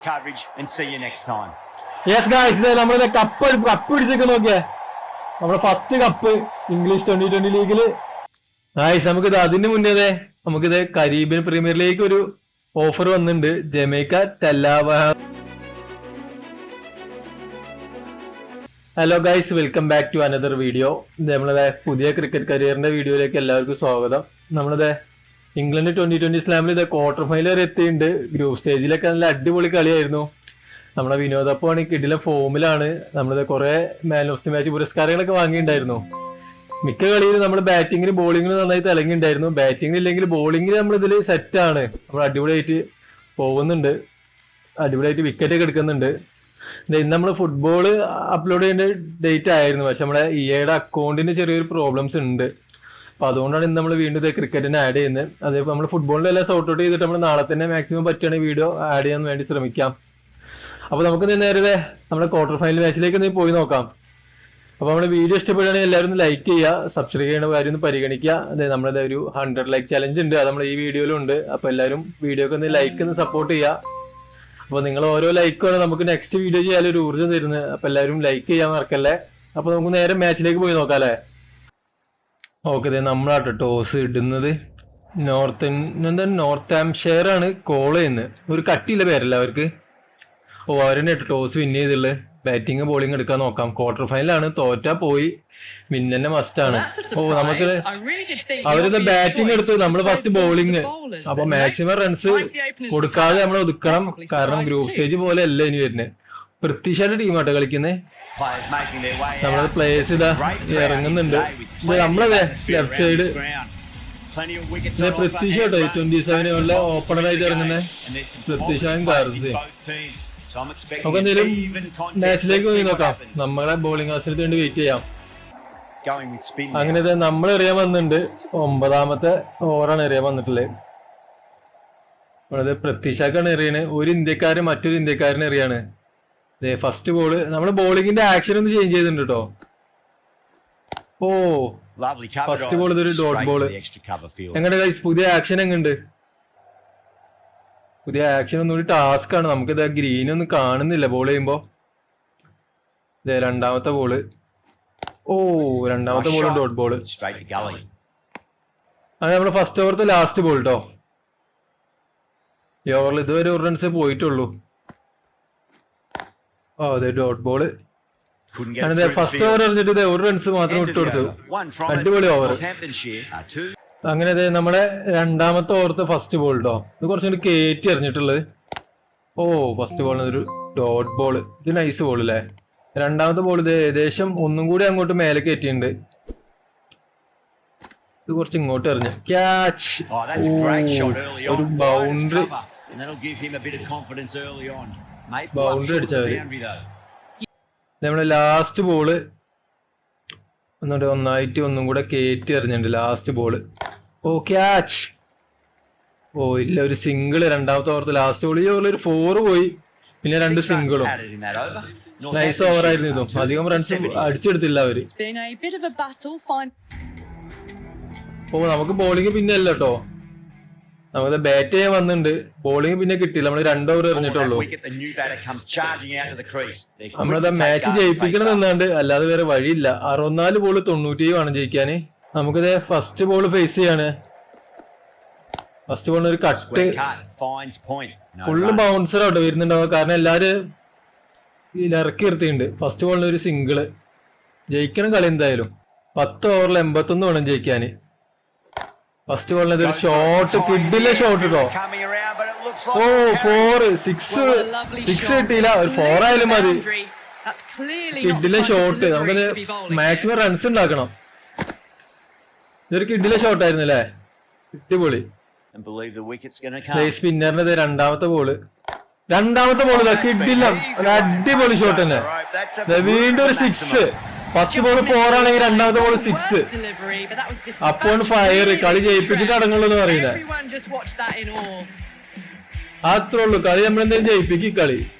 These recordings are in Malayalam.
coverage and see you next time. Yes guys നമ്മളിത് കപ്പ് കപ്പ് പിടിച്ചൊക്കെ നോക്കിയേ. നമ്മുടെ first cup English twenty twenty ലീഗിൽ ഗായ്സ് നമുക്കിത് അതിന് മുന്നേ നമുക്കിത് കരീബിയൻ പ്രീമിയർ ലീഗ് ഒരു ഓഫർ വന്നിട്ടുണ്ട്. Jamaica Tallawah hello guys welcome back to another video നമ്മളെ പുതിയ ക്രിക്കറ്റ് കരിയറിന്റെ വീഡിയോയിലേക്ക് എല്ലാവർക്കും സ്വാഗതം. നമ്മളിത് ഇംഗ്ലണ്ട് ട്വന്റി ട്വന്റി സ്ലാമിൽ ഇത് ക്വാർട്ടർ ഫൈനൽ വരെ എത്തിയിട്ടുണ്ട് ഗ്രൂപ്പ് സ്റ്റേജിലൊക്കെ നല്ല അടിപൊളി കളിയായിരുന്നു. നമ്മുടെ വിനോദപ്പമാണ് കിടില ഫോമിലാണ് നമ്മളിത് കുറെ മാൻ ഓഫ് ദി മാച്ച് പുരസ്കാരങ്ങളൊക്കെ വാങ്ങിയിട്ടുണ്ടായിരുന്നു മിക്ക കളിയിലും നമ്മൾ ബാറ്റിങ്ങിന് ബോളിങ്ങിന് നന്നായി തിളങ്ങിണ്ടായിരുന്നു ബാറ്റിംഗ് ഇല്ലെങ്കിൽ ബോളിങ്ങിൽ നമ്മൾ ഇതിൽ സെറ്റാണ് നമ്മൾ അടിപൊളിയായിട്ട് പോകുന്നുണ്ട്. അടിപൊളിയായിട്ട് വിക്കറ്റ് ഒക്കെ എടുക്കുന്നുണ്ട്. ഇന്ന് നമ്മൾ ഫുട്ബോൾ അപ്ലോഡ് ചെയ്യേണ്ട ഡേറ്റ് ആയിരുന്നു. പക്ഷെ നമ്മുടെ ഇയുടെ അക്കൗണ്ടിന് ചെറിയൊരു പ്രോബ്ലംസ് ഉണ്ട് അപ്പൊ അതുകൊണ്ടാണ് ഇന്ന് നമ്മൾ വീണ്ടും ഇത് ക്രിക്കറ്റിന് ആഡ് ചെയ്യുന്നത്. അതേപോലെ നമ്മൾ ഫുട്ബോളിന്റെ എല്ലാം സോർട്ട് ഔട്ട് ചെയ്തിട്ട് നമ്മൾ നാളെ തന്നെ മാക്സിമം പറ്റുകയാണെങ്കിൽ വീഡിയോ ആഡ് ചെയ്യാൻ വേണ്ടി ശ്രമിക്കാം. അപ്പൊ നമുക്ക് നേരത്തെ നമ്മുടെ ക്വാർട്ടർ ഫൈനൽ മാച്ചിലേക്ക് ഒന്ന് പോയി നോക്കാം. അപ്പൊ നമ്മുടെ വീഡിയോ ഇഷ്ടപ്പെടുകയാണെങ്കിൽ എല്ലാവരും ലൈക്ക് ചെയ്യുക സബ്സ്ക്രൈബ് ചെയ്യുന്ന കാര്യം ഒന്ന് പരിഗണിക്കുക. അതെ നമ്മുടെ ഒരു ഹൺഡ്രഡ് ലൈക്ക് ചലഞ്ച് ഉണ്ട്. അത് നമ്മൾ ഈ വീഡിയോയിലും ഉണ്ട്. അപ്പൊ എല്ലാവരും വീഡിയോക്ക് ഒന്ന് ലൈക്ക് ഒന്ന് സപ്പോർട്ട് ചെയ്യുക. അപ്പൊ നിങ്ങൾ ഓരോ ലൈക്കാണ് നമുക്ക് നെക്സ്റ്റ് വീഡിയോ ചെയ്യാൻ ഒരു ഊർജം തരുന്നത്. അപ്പൊ എല്ലാവരും ലൈക്ക് ചെയ്യാൻ മറക്കല്ലേ? അപ്പൊ നമുക്ക് നേരെ മാച്ചിലേക്ക് പോയി നോക്കാം അല്ലേ? ഓക്കെ നമ്മളാട്ടോ ടോസ് ഇടുന്നത്. നോർത്ത് എന്താ നോർത്ത് ആംഷെയർ ആണ് കോൾ ചെയ്യുന്നത്. ഒരു കട്ടിയില്ല പേരല്ല അവർക്ക്? ഓ അവരെന്നെ ടോസ് വിൻ ചെയ്തുള്ളത് ബാറ്റിംഗ് ബോളിംഗ് എടുക്കാൻ നോക്കാം. ക്വാർട്ടർ ഫൈനലാണ് തോറ്റാ പോയി. വിൻ തന്നെ മസ്റ്റ് ആണ്. ഓ നമുക്ക് അവരിത് ബാറ്റിംഗ് എടുത്തു. നമ്മൾ ഫസ്റ്റ് ബോളിംഗ് അപ്പൊ മാക്സിമം റൺസ് കൊടുക്കാതെ നമ്മൾ ഒതുക്കണം. കാരണം ഗ്രൂപ്പ് സ്റ്റേജ് പോലെ അല്ല ഇനി വരുന്നത്. പ്രത്യക്ഷമായിട്ട് ടീമാട്ടോ കളിക്കുന്നേ. നമ്മുടെ പ്ലേസ് ഇതാ ഇറങ്ങുന്നുണ്ട്. നമ്മളതേ ലെഫ്റ്റ് സൈഡ് പ്രത്യക്ഷ കേട്ടോ ട്വന്റി സെവന് ഉള്ള ഓപ്പണറായിട്ട് ഇറങ്ങുന്നേ. പ്രത്യക്ഷമായും കാർസേ നമുക്ക് എന്തേലും മാച്ചിലേക്ക് പോയി നോക്കാം. നമ്മളെ ബോളിംഗ് ഹൗസിന് വേണ്ടി വെയിറ്റ് ചെയ്യാം. അങ്ങനെ നമ്മൾ എറിയാൻ വന്നിട്ടുണ്ട്. ഒമ്പതാമത്തെ ഓവറാണ് എറിയാൻ വന്നിട്ടുള്ളത്. വളരെ പ്രത്യക്ഷക്കാണ് എറിയണേ ഒരു ഇന്ത്യക്കാരൻ മറ്റൊരു ഇന്ത്യക്കാരനെ എറിയാണ് ഫസ്റ്റ് ബോൾ നമ്മൾ ബോളിങ്ങിന്റെ ആക്ഷൻ ഒന്ന് ചേഞ്ച് ചെയ്തിട്ടുണ്ട് കേട്ടോ ഓ ഫസ്റ്റ് ബോൾ ഇതൊരു ഡോട്ട് ബോൾ. എങ്ങനെ ഗൈസ് പുതിയ ആക്ഷൻ എങ്ങുണ്ട് പുതിയ ആക്ഷൻ ഒന്നുകൂടി ടാസ്ക് ആണ്. നമുക്ക് ഇത് ഗ്രീൻ ഒന്നും കാണുന്നില്ല ബോൾ ചെയ്യുമ്പോ. ദേ രണ്ടാമത്തെ ബോൾ ഓ രണ്ടാമത്തെ ബോൾ. Dot gully. അത് നമ്മുടെ ഫസ്റ്റ് ഓവറത്തെ ലാസ്റ്റ് ബോൾ കേട്ടോ ഈ ഓവറിൽ ഇതുവരെ ഒരു റൺസ് പോയിട്ടുള്ളൂ. ഓ അതെ ഡോട്ട് ബോൾ അതെ ഫസ്റ്റ്. ഓവർ എറിഞ്ഞിട്ട് ഒരു റൺസ് മാത്രം ഇട്ട് കൊടുത്തു. അടിപൊളി two. അങ്ങനെ ദേ നമ്മുടെ രണ്ടാമത്തെ ഓവറത്തെ ഫസ്റ്റ് ബോൾ ഡോ ഇത് കുറച്ചും കൂടി കയറ്റി എറിഞ്ഞിട്ടുള്ളത്. ഓ ഫസ്റ്റ് ബോൾ ഒരു ഡോട്ട് ബോൾ ഇത് നൈസ് ബോൾ അല്ലേ രണ്ടാമത്തെ ബോൾ ഇത് ഏകദേശം ഒന്നും കൂടി അങ്ങോട്ട് മേലെ കയറ്റിയിട്ടുണ്ട് ഇത് കുറച്ച് ഇങ്ങോട്ട് എറിഞ്ഞു. ക്യാച്ച് Oh, ഒരു on. ബൗണ്ടറി അടിച്ചവര് നമ്മുടെ ലാസ്റ്റ് ബോൾ എന്നിട്ട് ഒന്നായിട്ട് ഒന്നും കൂടെ കേറ്റി എറിഞ്ഞിട്ട് ലാസ്റ്റ് ബോൾ ഓ ക്യാച്ച് ഓ ഇല്ല ഒരു സിംഗിൾ രണ്ടാമത്തെ ഓവർത്ത് ലാസ്റ്റ് ബോൾ ഈ ഒരു ഫോർ പോയി. പിന്നെ രണ്ട് സിംഗിളും നൈസ് ഓവറായിരുന്നു ഇതും. അധികം റൺസ് അടിച്ചെടുത്തില്ല അവർ. ഓ oh, നമുക്ക് ബോളിംഗ് പിന്നെ അല്ലോ നമുക്ക് ബാറ്റ് ചെയ്യാൻ വന്നിട്ടുണ്ട് ബോളിംഗ് പിന്നെ കിട്ടിയില്ല. നമ്മൾ രണ്ട് ഓവർ For that എറിഞ്ഞിട്ടുള്ളൂ നമ്മളത് മാച്ച് ജയിപ്പിക്കണം നിന്നാണ്ട്. അല്ലാതെ വേറെ വഴിയില്ല. അറുപത്തിനാല് ബോൾ തൊണ്ണൂറ്റി വേണം ജയിക്കാന്. നമുക്കിത് ഫസ്റ്റ് ബോൾ ഫേസ് ചെയ്യാണ്. ഫസ്റ്റ് ബോളിന് ഒരു കട്ട് ഫുള്ള് ബൗൺസർ ആട്ടോ വരുന്നുണ്ടാവുക കാരണം എല്ലാരും ഇറക്കി നിർത്തിയിട്ടുണ്ട്. ഫസ്റ്റ് ബോളിന് ഒരു സിംഗിൾ ജയിക്കണം കളി എന്തായാലും. പത്ത് ഓവറിൽ എൺപത്തൊന്ന് വേണം ജയിക്കാന്. ഫസ്റ്റ് ബോളിനത് ഒരു ഷോട്ട് കിഡിലെ ഷോട്ട് കേട്ടോ ഓ ഫോർ സിക്സ് സിക്സ് കിട്ടിയില്ല. ഒരു ഫോർ ആയാലും മതി. കിഡിലെ ഷോട്ട് നമുക്ക് മാക്സിമം റൺസ് ഉണ്ടാക്കണം. ഇതൊരു കിഡിലെ ഷോട്ട് ആയിരുന്നു അല്ലേ അടിപൊളി. സ്പിന്നറിന് രണ്ടാമത്തെ ബോൾ രണ്ടാമത്തെ ബോൾ കിഡില്ല അടിപൊളി ഷോട്ട് തന്നെ. വീണ്ടും ഒരു സിക്സ് പത്ത് ബോൾ ഫോറാണെങ്കിൽ രണ്ടാമത്തെ ബോൾ സിക്സ് അപ്പോൾ ഫയർ കളി ജയിപ്പിച്ചിട്ട്. അടങ്ങുള്ളൂ എന്ന് പറയുന്നത്. അത്രേ ഉള്ളൂ. കളി നമ്മൾ എന്തെങ്കിലും ജയിപ്പിക്കും കളി.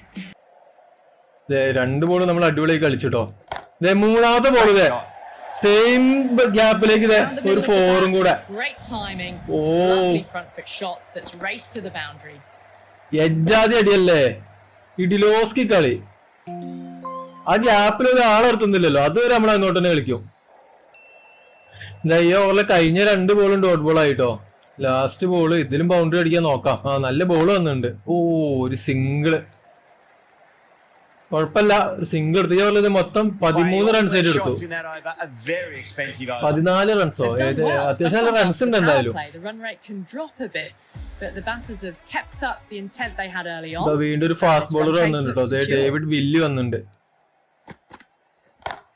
രണ്ട് ബോൾ നമ്മൾ അടിപൊളിയായി കളിച്ചിട്ടോ. ദേ മൂന്നാമത്തെ ബോൾ ദേ. സെയിം ഗ്യാപ്പിലേക്ക് ദേ ഒരു ഫോറും കൂടെ. Boundary. എജ്ജാതി അടിയല്ലേ. ഇഡിലോസ്കി കളി. ആ ഗ്യാപ്പിൽ ഒരു ആളെടുത്തുന്നില്ലല്ലോ അതുവരെ നമ്മൾ അങ്ങോട്ട് തന്നെ കളിക്കും. ഈ ഓവറിലെ കഴിഞ്ഞ രണ്ട് ബോളും ഡോട്ട് ബോൾ ആയിട്ടോ. ലാസ്റ്റ് ബോൾ ഇതിലും ബൗണ്ടറി അടിക്കാൻ നോക്കാം. ആ നല്ല ബോൾ വന്നിട്ടുണ്ട്. ഓ ഒരു സിംഗിൾ കുഴപ്പമില്ല. സിംഗിൾ എടുത്തു. ഈ ഓവറിൽ മൊത്തം പതിമൂന്ന് റൺസ് ആയിട്ട് എടുത്തു. പതിനാല് റൺസോ അത്യാവശ്യം നല്ല റൺസ് ഉണ്ട് എന്തായാലും play, The run rate can drop a bit, but the batters have kept up the intent they had early ഇതാ on. വീണ്ടും ഒരു ഫാസ്റ്റ് ബോളർ വന്നിട്ടുണ്ട് ഡേവിഡ് വില്ലി വന്നിട്ടുണ്ട്.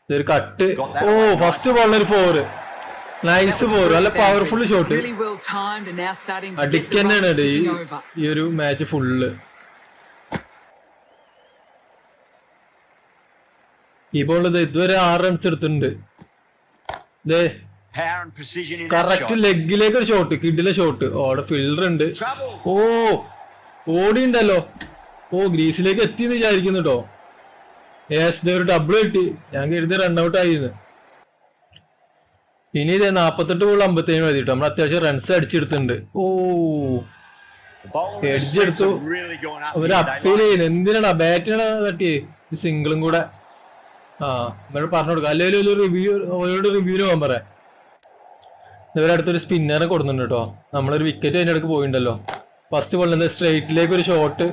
ഇതൊരു കട്ട്. ഓ ഫസ്റ്റ് ബോളിനൊരു ഫോറ് ഒരു ഫോർ നൈസ് ഫോർ നല്ല പവർഫുൾ ഷോട്ട് അടിക്ക് തന്നെയാണ് ഈ ഒരു മാച്ച് ഫുള്ള് ഈ ബോൾ ഇത് ഇതുവരെ ആറ് റൺസ് എടുത്തിട്ടുണ്ട്. കറക്റ്റ് ലെഗിലേക്ക് ഒരു ഷോട്ട് കിഡിലെ ഷോട്ട് ഓ അവിടെ ഫിൽഡർ ഉണ്ട്. ഓ ഓ ഓടിയുണ്ടല്ലോ. ഓ ഗ്രീസിലേക്ക് എത്തിയെന്ന് വിചാരിക്കുന്നു കേട്ടോ യേസ് ദേ ഒരു ഡബിൾ കിട്ടി. ഞാൻ കരുതി റൺഔട്ട് ആയിരുന്നു ഇനി ഇതേ നാപ്പത്തെട്ട് ബോൾ അമ്പത്തേഴ് മതി കേട്ടോ. നമ്മൾ അത്യാവശ്യം റൺസ് അടിച്ചെടുത്തിട്ടുണ്ട്. ഓ. Slips എടുത്തു. ഒരു അപ്പീൽ ചെയ്യുന്നു. എന്തിനാണ്? ബാറ്റിനാണ് തട്ടി. സിംഗിളും കൂടെ. ആ നമ്മൾ പറഞ്ഞു കൊടുക്കുക അല്ലെങ്കിൽ ഒരു റിവ്യൂ ഓരോട് റിവ്യൂവിന് പോകാൻ പറയാം. ഇവരുടെ അടുത്തൊരു സ്പിന്നറെ കൊടുക്കുന്നുണ്ട് കേട്ടോ. നമ്മളൊരു വിക്കറ്റ് അതിന്റെ അടുക്ക് പോയിണ്ടല്ലോ. ഫസ്റ്റ് ബോളിൽ സ്ട്രൈറ്റിലേക്ക് ഒരു ഷോട്ട്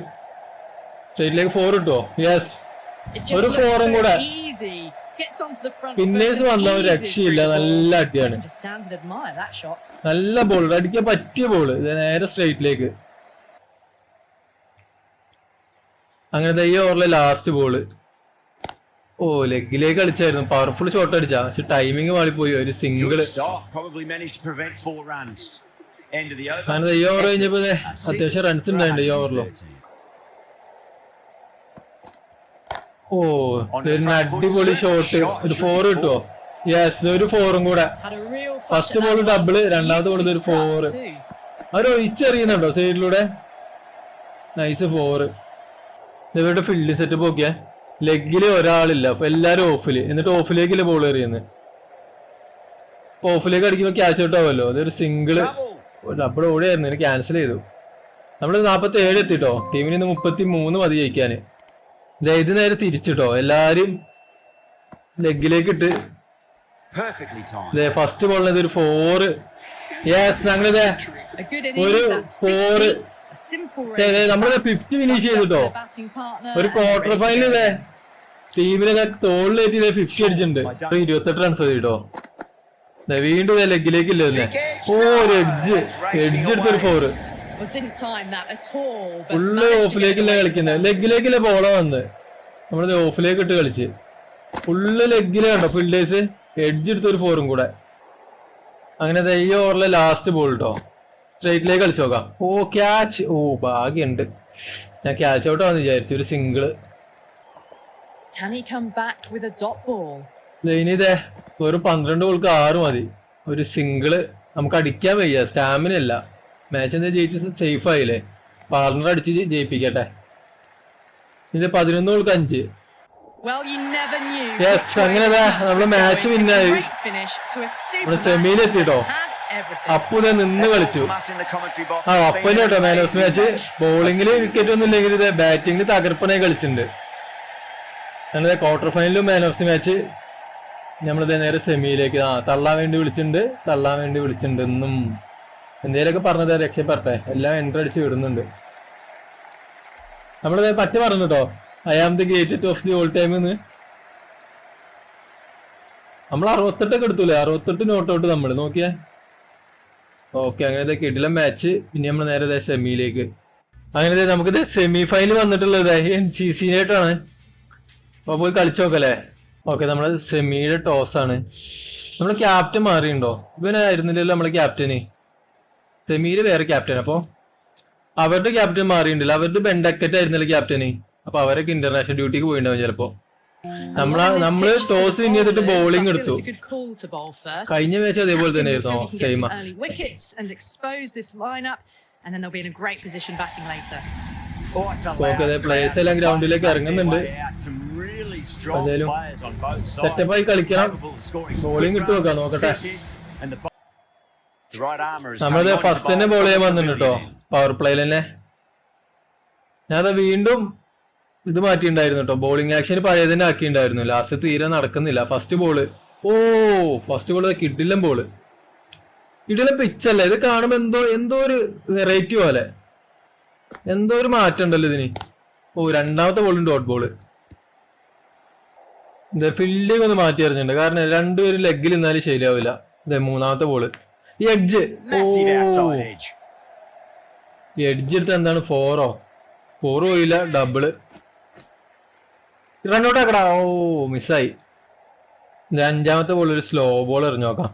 സ്ട്രൈറ്റിലേക്ക് ഫോർ കിട്ടുമോ യെസ് ഒരു ഫോറും കൂടെ പിന്നേഴ്സ് വന്ന ഒരു രക്ഷയില്ല. നല്ല അടിയാണ്. നല്ല ബോൾ അടിക്കാൻ പറ്റിയ ബോൾ നേരെ സ്ട്രേറ്റിലേക്ക് അങ്ങനെ ഈ ഓവറിലെ ലാസ്റ്റ് ബോൾ ഓ ലെഗിലേക്ക് അടിച്ചായിരുന്നു പവർഫുൾ ഷോട്ട് അടിച്ച. പക്ഷെ ടൈമിങ് പോയി ഒരു സിംഗിൾ അങ്ങനത്തെ ഈ ഓവർ കഴിഞ്ഞപ്പോ അത്യാവശ്യം റൺസ് ഉണ്ടായിട്ടുണ്ട് ഈ ഓവറിലോ ഓ അടിപൊളി ഷോട്ട് ഒരു ഫോർ കിട്ടുവോ യെസ് ഒരു ഫോറും കൂടെ. First ball double. രണ്ടാമത്തെ ബോൾ Beautifully ഒരു ഫോറ്. അവർ ഒഴിച്ചെറിയുന്നുണ്ടോ സൈഡിലൂടെ നൈസ് ഫോറ് ഇവരുടെ ഫീൽഡ് സെറ്റ് പോക്കിയ? ലെഗിൽ ഒരാളില്ല. അപ്പൊ എല്ലാരും ഓഫിൽ എന്നിട്ട് ഓഫിലേക്കല്ലേ ബോൾ എറിയുന്നത് ഓഫിലേക്ക് അടിക്കുമ്പോ ക്യാച്ച് ഔട്ട് ആവുമല്ലോ. അതൊരു സിംഗിൾ. ഡബിൾ ഓടിയായിരുന്നു. ക്യാൻസൽ ചെയ്തു. നമ്മൾ നാപ്പത്തി ഏഴ് എത്തിട്ടോ ടീമിന് ഇന്ന് മുപ്പത്തി മൂന്ന് മതി ജയിക്കാന്. ഇത് നേരെ തിരിച്ചിട്ടോ എല്ലാരും ലെഗിലേക്ക് ഇട്ട് ദേ ഫസ്റ്റ് ബോളിനത് ഒരു ഫോറ് യെസ് ഞങ്ങളിതേ ഒരു innings. That's four. 50. A simple ദേ, race നമ്മളിത് bats. 50 finish Thumbs up ചെയ്തു to ട്ടോ. the batting partner ഒരു ക്വാർട്ടർ ഫൈനൽ. ഇതേ ടീമിനെ തോളിലേറ്റ് ഇതേ ഫിഫ്റ്റി അടിച്ചിട്ടുണ്ട് ഇരുപത്തെട്ട് റൺസ് മതി കേട്ടോ ദേ, വീണ്ടും ലെഗിലേക്ക് ഇല്ല ഓ ഒരു എഡ്ജ് എഡ്ജ് എടുത്തൊരു ഫോറ് ഫുള്ള് ഓഫിലേക്കല്ലേ കളിക്കുന്നത്. ലെഗിലേക്കല്ലേ ബോള വന്നത് നമ്മളത് ഓഫിലേക്ക് ഇട്ട് കളിച്ച്. ഫുള്ള് ലെഗിലെ കണ്ടോ ഫീൽഡേഴ്സ് എഡ്ജ് എടുത്തൊരു ഫോറും കൂടെ. അങ്ങനെ ഈ ഓവറിലെ ലാസ്റ്റ് ബോൾ കേട്ടോ സ്ട്രൈറ്റിലേക്ക് കളിച്ചു നോക്കാം. ഓ ക്യാച്ച് ഓ ഭാഗ്യുണ്ട്. ഞാൻ ക്യാച്ച് ഔട്ട് ആണെന്ന് വിചാരിച്ചു ഒരു സിംഗിൾ ഇതേ വെറും പന്ത്രണ്ട് ബോൾക്ക് ആറ് മതി. ഒരു സിംഗിൾ നമുക്ക് അടിക്കാൻ വയ്യ സ്റ്റാമിന അല്ല മാച്ച് എന്താ ജയിച്ച് സേഫ് ആയില്ലേ? പാർട്ണർ അടിച്ച് ജയിപ്പിക്കട്ടെ. ഇത് പതിനൊന്ന് ബോൾക്ക് അഞ്ച്. Yes, അങ്ങനെ നമ്മൾ മാച്ച് super നമ്മൾ match. സെമിയിൽ എത്തിട്ടോ. അപ്പു ഇതേ നിന്ന് കളിച്ചു. ആ അപ്പന് കേട്ടോ man of match Absolutely. Wicket ഒന്നും ഇല്ലെങ്കിൽ ഇത് ബാറ്റിംഗിൽ തകർപ്പനായി കളിച്ചിട്ടുണ്ട്. അങ്ങനെ ക്വാർട്ടർ ഫൈനലും മാൻ ഓഫ് ദി മാച്ച് നമ്മളിത് നേരെ സെമിയിലേക്ക് ആ തള്ളാൻ വേണ്ടി വിളിച്ചിട്ടുണ്ട്. തള്ളാൻ വേണ്ടി വിളിച്ചിട്ടുണ്ട് എന്നും എന്തേലൊക്കെ പറഞ്ഞത് രക്ഷപ്പെട്ടെ എല്ലാം എൻട്രി അടിച്ച് വിടുന്നുണ്ട്. നമ്മളത് പറ്റി പറഞ്ഞു കേട്ടോ I am the great of the all time എന്ന് നമ്മൾ അറുപത്തെട്ടൊക്കെ എടുത്തൂലേ? അറുപത്തെട്ട് നോട്ട് ഔട്ട് നമ്മൾ നോക്കിയേ. ഓക്കെ അങ്ങനെ കിടിലം മാച്ച് പിന്നെ നമ്മൾ നേരെ സെമിയിലേക്ക് അങ്ങനെ നമുക്ക് സെമി ഫൈനൽ വന്നിട്ടുള്ളത് എൻ സി സിനായിട്ടാണ് അപ്പൊ പോയി കളിച്ചു നോക്കല്ലേ? ഓക്കെ നമ്മൾ സെമിയുടെ ടോസ് ആണ്. നമ്മൾ ക്യാപ്റ്റൻ മാറിയുണ്ടോ ഇവനായിരുന്നില്ലല്ലോ നമ്മളെ ക്യാപ്റ്റന് തെമീര് വേറെ ക്യാപ്റ്റൻ അപ്പോ? അവരുടെ ക്യാപ്റ്റൻ മാറിയിട്ടില്ല. അവരുടെ ബെൻഡക്കറ്റ് ആയിരുന്നല്ലോ ക്യാപ്റ്റന് അപ്പൊ അവരൊക്കെ ഇന്റർനാഷണൽ ഡ്യൂട്ടിക്ക് പോയിട്ടുണ്ടാവും ചിലപ്പോ. നമ്മള നമ്മൾ ടോസ് വിൻ ചെയ്തിട്ട് ബോളിംഗ് എടുത്തു. കഴിഞ്ഞ മാച്ച് അതേപോലെ തന്നെ ആയിരുന്നു. ഷൈമ പ്ലേയേഴ്സ് എല്ലാം ഗ്രൗണ്ടിലേക്ക് ഇറങ്ങുന്നുണ്ട്. സെറ്റപ്പായി കളിക്കണം. ബോളിംഗ് ഇട്ട് നോക്കാം നോക്കട്ടെ. നമ്മളത് ഫസ്റ്റ് തന്നെ ബോൾ ചെയ്യാൻ കേട്ടോ പവർ പ്ലേയിൽ തന്നെ ഞാനത് വീണ്ടും ഇത് മാറ്റിണ്ടായിരുന്നു കേട്ടോ ബോളിംഗ് ആക്ഷൻ പഴയ തന്നെ ആക്കിണ്ടായിരുന്നു ലാസ്റ്റ് തീരെ നടക്കുന്നില്ല. ഫസ്റ്റ് ബോൾ ഓ ഫസ്റ്റ് ബോൾ കിഡിലും ബോൾ പിച്ച് പിച്ചല്ല ഇത് കാണുമ്പോ എന്തോ എന്തോ ഒരു വെറൈറ്റി പോലെ. എന്തോ ഒരു മാറ്റം ഉണ്ടല്ലോ ഇതിന്. ഓ രണ്ടാമത്തെ ബോളും ഡോട്ട് ബോൾ ഫീൽഡിംഗ് ഒന്ന് മാറ്റി അറിഞ്ഞിട്ടുണ്ട് കാരണം രണ്ടുപേരും ലെഗിൽ നിന്നാലും ശരിയാവില്ല. മൂന്നാമത്തെ ബോൾ ഈ എഡ്ജ്. Edge. എഡ്ജ് എടുത്ത് എന്താണ്? ഫോറോ ഫോർ പോയില്ല ഡബിൾ റണ്ണൗട്ട് ആക്കടാ. ഓ മിസ്സായി ഇത് അഞ്ചാമത്തെ ബോൾ ഒരു സ്ലോ ബോൾ എറിഞ്ഞു നോക്കാം.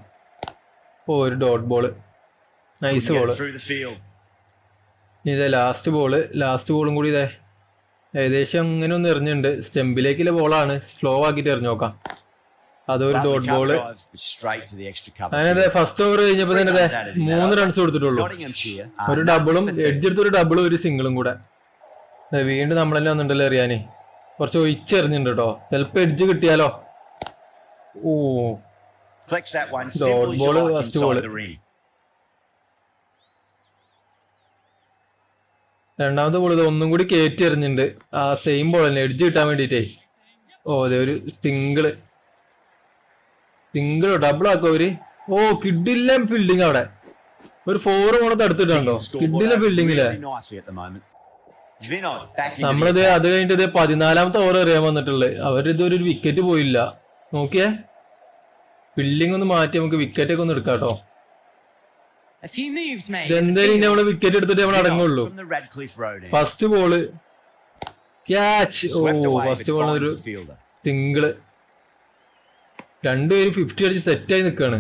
ഓ ഒരു ഡോട്ട് ബോൾ നൈസ് ബോൾ. ഇതേ ലാസ്റ്റ് ബോൾ ലാസ്റ്റ് ബോളും കൂടി ഇതേ. ഏകദേശം ഇങ്ങനെ ഒന്ന് എറിഞ്ഞിട്ടുണ്ട്. സ്റ്റെമ്പിലേക്കുള്ള ബോളാണ് സ്ലോ ആക്കിയിട്ട് എറിഞ്ഞു നോക്കാം. അതൊരു ഡോട്ട് ബോൾ. അങ്ങനെ ഫസ്റ്റ് ഓവർ കഴിഞ്ഞപ്പോ തന്നെ മൂന്ന് റൺസ് കൊടുത്തിട്ടുള്ളൂ. ഒരു ഡബിളും എഡ്ജ് എടുത്ത ഒരു ഡബിളും ഒരു സിംഗിളും കൂടെ. വീണ്ടും നമ്മൾ തന്നെ വന്നിട്ടുണ്ടല്ലോ അറിയാനേ കുറച്ച് ഒഴിച്ചെറിഞ്ഞിട്ടുണ്ട് കേട്ടോ ചിലപ്പോ എഡ്ജ് കിട്ടിയാലോ? ഓ. Dot that first ring. രണ്ടാമത്തെ ബോൾ ഇത് ഒന്നും കൂടി കയറ്റി എറിഞ്ഞിട്ടുണ്ട്. ആ സെയിം ബോൾ തന്നെ. എഡ്ജ് കിട്ടാൻ വേണ്ടിട്ടേ ഓ അതെ ഒരു സിംഗിൾ സിംഗിളോ ഡബിൾ ആക്കോ അവർ? ഓ കിഡില്ല ഫീൽഡിങ് അവിടെ. ഒരു ഫോർ പോണത് എടുത്തിട്ടുണ്ടോ? കിഡില്ല ഫീൽഡിങ്ങിൽ നമ്മളിത് അത് കഴിഞ്ഞിട്ട് ഇത് പതിനാലാമത്തെ ഓവർ എറിയാൻ വന്നിട്ടുള്ളത് അവരിത് ഒരു വിക്കറ്റ് പോയില്ല. നോക്കിയേ. ഫീൽഡിംഗ് ഒന്ന് മാറ്റി നമുക്ക് വിക്കറ്റ് ഒക്കെ ഒന്ന് എടുക്കാം കേട്ടോ. A few moves made. ഇതെന്തായാലും നമ്മൾ വിക്കറ്റ് എടുത്തിട്ട് നമ്മൾ അടങ്ങുള്ളൂ. ഫസ്റ്റ് ബോൾ ക്യാച്ച് ഓ ഫസ്റ്റ് ബോൾ ഒരു സിംഗിൾ രണ്ടുപേരും ഫിഫ്റ്റി അടിച്ച് സെറ്റ് ആയി നിൽക്കാണ്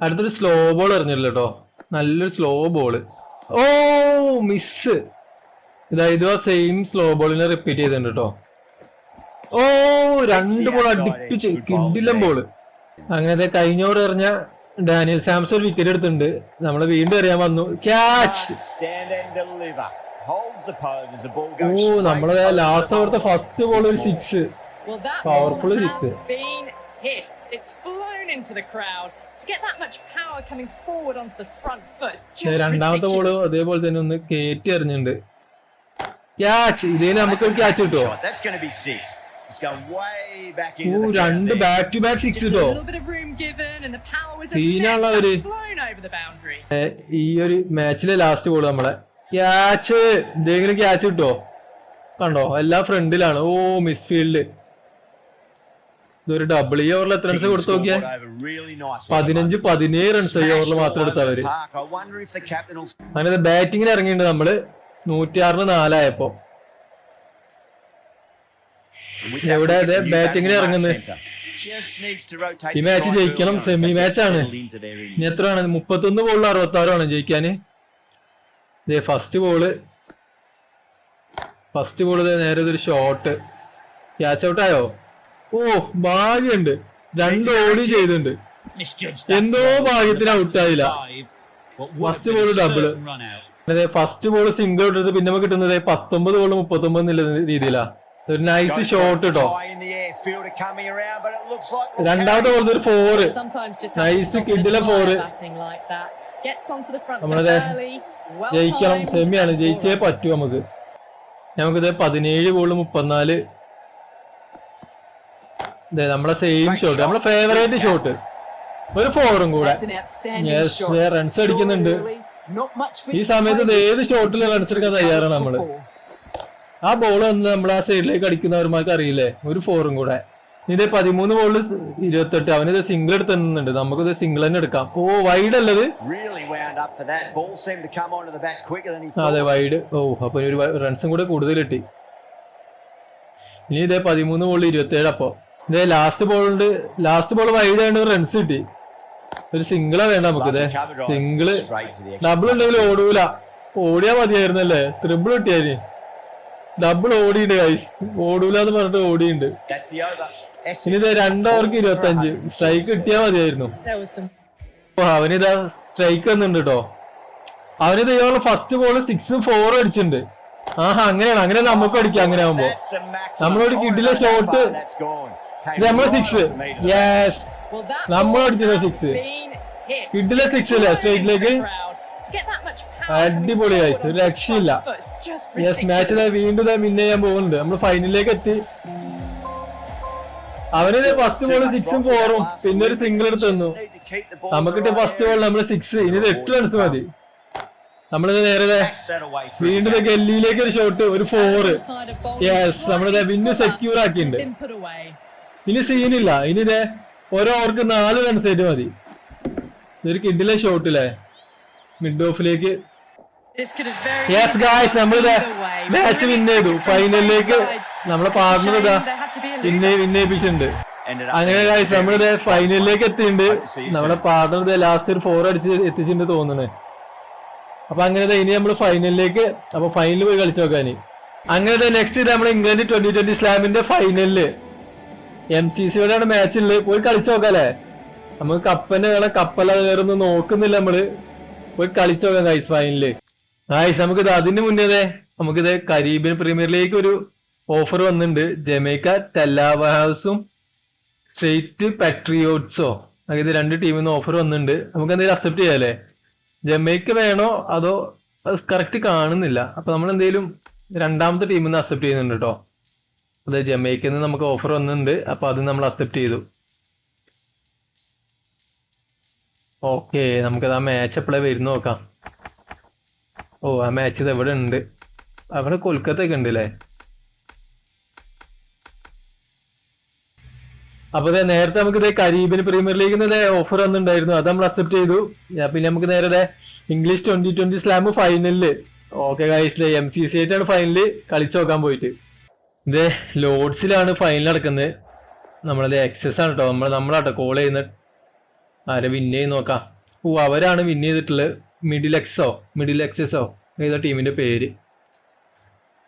അടുത്തൊരു സ്ലോ ബോൾ എറിഞ്ഞില്ല കേട്ടോ നല്ലൊരു സ്ലോ ബോൾ ഓ മിസ് ഇതാ ഇത് ആ സെയിം സ്ലോ ബോളിനെ റിപ്പീറ്റ് ചെയ്തിട്ടുണ്ട് കേട്ടോ ഓ രണ്ട് ബോൾ അടുപ്പിച്ച് കിഡിലും ബോൾ അങ്ങനത്തെ കഴിഞ്ഞ ഓവർ എറിഞ്ഞ ഡാനിയൽ സാംസൺ ഒരു വിക്കറ്റ് എടുത്തിട്ടുണ്ട്. നമ്മൾ വീണ്ടും എറിയാൻ വന്നു. ക്യാച്ച് ഓ നമ്മളെ ലാസ്റ്റ് ഓവറത്തെ ഫസ്റ്റ് ബോൾ ഒരു six powerful that Powerful ball six. has been hit. It's flown into the crowd. To get that much power coming forward onto the front foot, it's just രണ്ടാമത്തെ ബോൾ. അതേപോലെ തന്നെ ഒന്ന് കയറ്റി എറിഞ്ഞിട്ടുണ്ട് ക്യാച്ച് ഇതിന് നമുക്ക് ക്യാച്ച് cracking കിട്ടുമോ shot. That's going to be six. It's going way back ഓ into the രണ്ട്. ബാക്ക് ടു ബാക്ക് സിക്സ് കിട്ടോ little bit of room given, and the power was Seen immense. ആണല്ലോ അവർ. That's flown over the boundary. ഈ ഒരു മാച്ചിലെ ലാസ്റ്റ് ബോൾ നമ്മളെ ക്യാച്ച് ഇതെങ്കിലും ക്യാച്ച് കിട്ടുമോ കണ്ടോ എല്ലാ ഫ്രണ്ടിലാണ് ഓ മിസ് ഒരു ഡബിൾ ഈ ഓവറിൽ എത്ര റൺസ് കൊടുത്തു നോക്കിയാൽ പതിനഞ്ച് പതിനേഴ് റൺസ് ഈ ഓവറിൽ മാത്രം എടുത്തവര്. അങ്ങനെ ബാറ്റിങ്ങിന് ഇറങ്ങിയിട്ട് നമ്മൾ. നൂറ്റി ആറിന് നാലായപ്പോ എവിടെ അതെ ബാറ്റിങ്ങിന് ഇറങ്ങുന്നത്? ഈ മാച്ച് ജയിക്കണം. സെമി മാച്ച് ആണ്. ഇനി എത്രയാണ് മുപ്പത്തി ഒന്ന് ബോളിൽ അറുപത്തി ആറാണ് ജയിക്കാന്? ഫസ്റ്റ് ബോൾ ഫസ്റ്റ് ബോൾ നേരെ ഒരു ഷോട്ട് ക്യാച്ച് ഔട്ട് ആയോ? ഓ ഭാഗ്യണ്ട്. രണ്ട് ഓടി ചെയ്തിട്ടുണ്ട് എന്തോ ഭാഗ്യത്തിന് ഔട്ടായില്ല. ഫസ്റ്റ് ബോൾ ഡബിൾ അതെ ഫസ്റ്റ് ബോൾ സിംഗിൾ ഇട്ടത് പിന്നെ നമുക്ക് കിട്ടുന്നത് പത്തൊമ്പത് ബോൾ മുപ്പത്തൊമ്പത് എന്നുള്ള രീതിയിലാ. ഒരു നൈസ് ഷോട്ട് കിട്ടോ രണ്ടാമത്തെ ബോൾ ഒരു ഫോറ് നൈസ് കിഡിലെ ഫോറ് നമ്മളതെ ജയിക്കണം സെമിയാണ് ജയിച്ചേ പറ്റൂ. നമുക്ക്. നമുക്കിത് പതിനേഴ് ബോൾ മുപ്പത്തിനാല് നമ്മളെ സെയിം ഷോട്ട് നമ്മളെ ഫേവറേറ്റ് ഷോട്ട് ഒരു ഫോറും കൂടെ. റൺസ് അടിക്കുന്നുണ്ട്. ഈ സമയത്ത് ഏത് ഷോട്ടിൽ റൺസ് എടുക്കാൻ തയ്യാറാണ് നമ്മൾ? ആ ബോൾ വന്ന് നമ്മൾ ആ സൈഡിലേക്ക് അടിക്കുന്നവർമാർക്ക് അറിയില്ലേ? ഒരു ഫോറും കൂടെ. ഇതേ പതിമൂന്ന് ബോളിൽ ഇരുപത്തെട്ട്. അവനിത് സിംഗിൾ എടുത്ത് തന്നുന്നുണ്ട് നമുക്കിത് സിംഗിൾ തന്നെ എടുക്കാം. ഓ വൈഡ് അല്ലത് അതെ? വൈഡ് ഓ അപ്പൊ ഒരു റൺസും കൂടെ കൂടുതൽ കിട്ടി. ഇനി ഇതേ പതിമൂന്ന് ബോളിൽ ഇരുപത്തേഴ് അപ്പൊ. ഇതേ ലാസ്റ്റ് ബോൾ ഉണ്ട്. ലാസ്റ്റ് ബോൾ വൈഡ് ആയതുകൊണ്ട് റൺസ് കിട്ടി. ഒരു സിംഗിളാ വേണ്ട നമുക്ക് സിംഗിൾ ഡബിൾ ഉണ്ടെങ്കിൽ. ഓടൂല. ഓടിയാ മതിയായിരുന്നു അല്ലേ ത്രിബിൾ കിട്ടിയാൽ ഡബിൾ ഓടിയുണ്ട് കൈ ഓടൂല എന്ന് പറഞ്ഞിട്ട് ഓടിയുണ്ട്. ഇനി ഇതേ രണ്ടോവർക്ക് ഇരുപത്തി അഞ്ച് സ്ട്രൈക്ക് കിട്ടിയാ മതിയായിരുന്നു. അവനിതാ സ്ട്രൈക്ക് വന്നിട്ടുണ്ട് കേട്ടോ അവനിത് ഇയാൾ ഫസ്റ്റ് ബോൾ സിക്സും ഫോറും അടിച്ചിട്ടുണ്ട് ആഹാ അങ്ങനെയാണ്. അങ്ങനെ നമുക്ക് അടിക്കാം. അങ്ങനെ ആവുമ്പോ. നമ്മളോട് കിട്ടില്ല maximum. നമ്മളെ six the yes six. been കിഡിലെ six അല്ലേ? flown Straight into the leg? crowd. To To get that much power coming അടിപൊളി forward guys. onto ഒരു the രക്ഷയില്ല. Yes match. വീണ്ടും വിൻ ചെയ്യാൻ പോകുന്നുണ്ട്. നമ്മൾ ഫൈനലിലേക്ക് എത്തി. അവന് ഫസ്റ്റ് ബോൾ സിക്സും ഫോറും പിന്നെ ഒരു സിംഗിൾ എടുത്ത് തന്നു. നമുക്ക് കിട്ടിയ ഫസ്റ്റ് ബോൾ നമ്മൾ സിക്സ് ഇനി എട്ട് റൺസ് മതി. നമ്മളിത് നേരെ വീണ്ടും ഗല്ലിയിലേക്ക് ഒരു ഷോട്ട് ഒരു bowling, യെസ് നമ്മളിത് വിന്ന് സെക്യൂർ ആക്കിയിട്ടുണ്ട്. ഇനി സീനില്ല ഇനി ഇതേ ഓരോ ഓവർക്ക് നാല് റൺസ് ആയിട്ട് മതി. ഇതൊരു കിഡിലെ ഷോട്ടില്ലേ മിഡ് ഓഫിലേക്ക് യെസ് ഗായ്സ് നമ്മളിത് മാച്ച് വിൻ ചെയ്തു. ഫൈനലിലേക്ക്. നമ്മളെ പാർട്ണർ ഇതാ പിന്നെ വിന്നയിപ്പിച്ചിട്ടുണ്ട് അങ്ങനെ ഗായ്സ് നമ്മളിത് ഫൈനലിലേക്ക് എത്തിയിട്ടുണ്ട്. നമ്മളെ പാർട്ണർ ദേ ലാസ്റ്റ് ഒരു ഫോർ അടിച്ച് എത്തിച്ചിട്ടുണ്ട് തോന്നുന്നു. അപ്പൊ അങ്ങനെ ദേ ഇനി നമ്മൾ ഫൈനലിലേക്ക് അപ്പൊ ഫൈനലിൽ പോയി കളിച്ചു നോക്കാൻ അങ്ങനെ നെക്സ്റ്റ് ഇത് നമ്മുടെ ഇംഗ്ലണ്ട് ട്വന്റി ട്വന്റി സ്ലാമിന്റെ ഫൈനലിൽ എം സി സിയോടാണ് മാച്ച് ഉള്ളത് പോയി കളിച്ചു നോക്കാല്ലേ? നമുക്ക് കപ്പന്റെ വേള കപ്പല ഒന്നും നോക്കുന്നില്ല നമ്മൾ. പോയി കളിച്ചു നോക്കാം ഗൈസ് ഫൈനൽ ഗൈസ് നമുക്കിത് അതിന് മുന്നേ നമുക്കിത് കരീബിയൻ പ്രീമിയർ ലീഗ് ഒരു ഓഫർ വന്നിട്ടുണ്ട് ജമൈക്ക ടെല്ലാവാസും സ്ട്രേറ്റ് പാട്രിയോട്സോ നമുക്ക് ഇത് രണ്ട് ടീമിൽ നിന്ന് ഓഫർ വന്നിട്ടുണ്ട് നമുക്ക് എന്തെങ്കിലും അക്സെപ്റ്റ് ചെയ്യാല്ലേ? ജമൈക്ക വേണോ? അതോ കറക്റ്റ് കാണുന്നില്ല. അപ്പൊ നമ്മൾ എന്തെങ്കിലും രണ്ടാമത്തെ ടീമിൽ നിന്ന് അക്സെപ്റ്റ് ചെയ്യുന്നുണ്ട് കേട്ടോ അതെ ജമൈക്കയിൽ നിന്ന് നമുക്ക് ഓഫർ വന്നിട്ടുണ്ട്. അപ്പൊ അത് നമ്മൾ അക്സെപ്റ്റ് ചെയ്തു. ഓക്കെ നമുക്കത് ആ മാച്ച് എപ്പോഴേ വരുന്ന നോക്കാം. ഓ ആ മാച്ച് ഇത് എവിടെ ഉണ്ട്? അവിടെ കൊൽക്കത്ത ഉണ്ട് അല്ലേ? അപ്പൊ നേരത്തെ നമുക്ക് ഇതേ കരീബിയൻ പ്രീമിയർ ലീഗിന് ഓഫർ വന്നിട്ടുണ്ടായിരുന്നു. അത് നമ്മൾ അക്സെപ്റ്റ് ചെയ്തു. പിന്നെ നമുക്ക് നേരെ ഇംഗ്ലീഷ് ട്വന്റി ട്വന്റി സ്ലാം ഫൈനലിൽ okay guys M C C ആയിട്ടാണ് ഫൈനലിൽ കളിച്ചു നോക്കാൻ പോയിട്ട്. ഇത് ലോഡ്സിലാണ് ഫൈനൽ നടക്കുന്നത്. നമ്മളത് എക്സസ് ആണ് കേട്ടോ നമ്മൾ നമ്മളാട്ടോ കോൾ ചെയ്യുന്ന ആരെ വിൻ ചെയ്ത് നോക്കാം. ഓ അവരാണ് വിൻ ചെയ്തിട്ടുള്ളത്. മിഡിൽ എക്സോ മിഡിൽ എക്സസോ ഏതാ ടീമിന്റെ പേര്?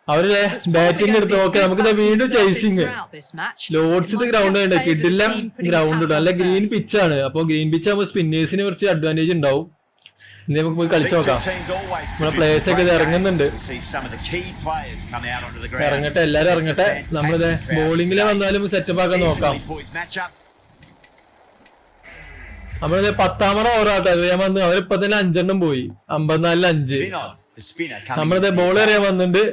അവർ It's probably ബാറ്റിംഗ് എടുത്ത് be നമുക്ക് വീണ്ടും chasing throughout this match. Lord's ground ഉണ്ട് കിഡില്ല ഗ്രൗണ്ട് ഉണ്ട് നല്ല ഗ്രീൻ. പിച്ചാണ് അപ്പൊ ഗ്രീൻ പിച്ച് ആകുമ്പോൾ സ്പിന്നേഴ്സിന് കുറച്ച് അഡ്വാന്റേജ് ഉണ്ടാവും. ഇനി നമുക്ക് പോയി കളിച്ചു നോക്കാം. നമ്മുടെ പ്ലേഴ്സ് ഒക്കെ ഇത് ഇറങ്ങുന്നുണ്ട്. ഇറങ്ങട്ടെ എല്ലാരും ഇറങ്ങട്ടെ. നമ്മളിത് ബോളിംഗിൽ വന്നാലും സെറ്റപ്പ് ആക്കാൻ നോക്കാം. നമ്മളിത് പത്താമറ ഓവറാട്ടെ അറിയാൻ വന്ന് അവരിപ്പോ തന്നെ അഞ്ചെണ്ണം പോയി. അമ്പത്തിനാലിന് അഞ്ച്. നമ്മളിത് ബോൾ എറിയാൻ വന്നിട്ടുണ്ട്.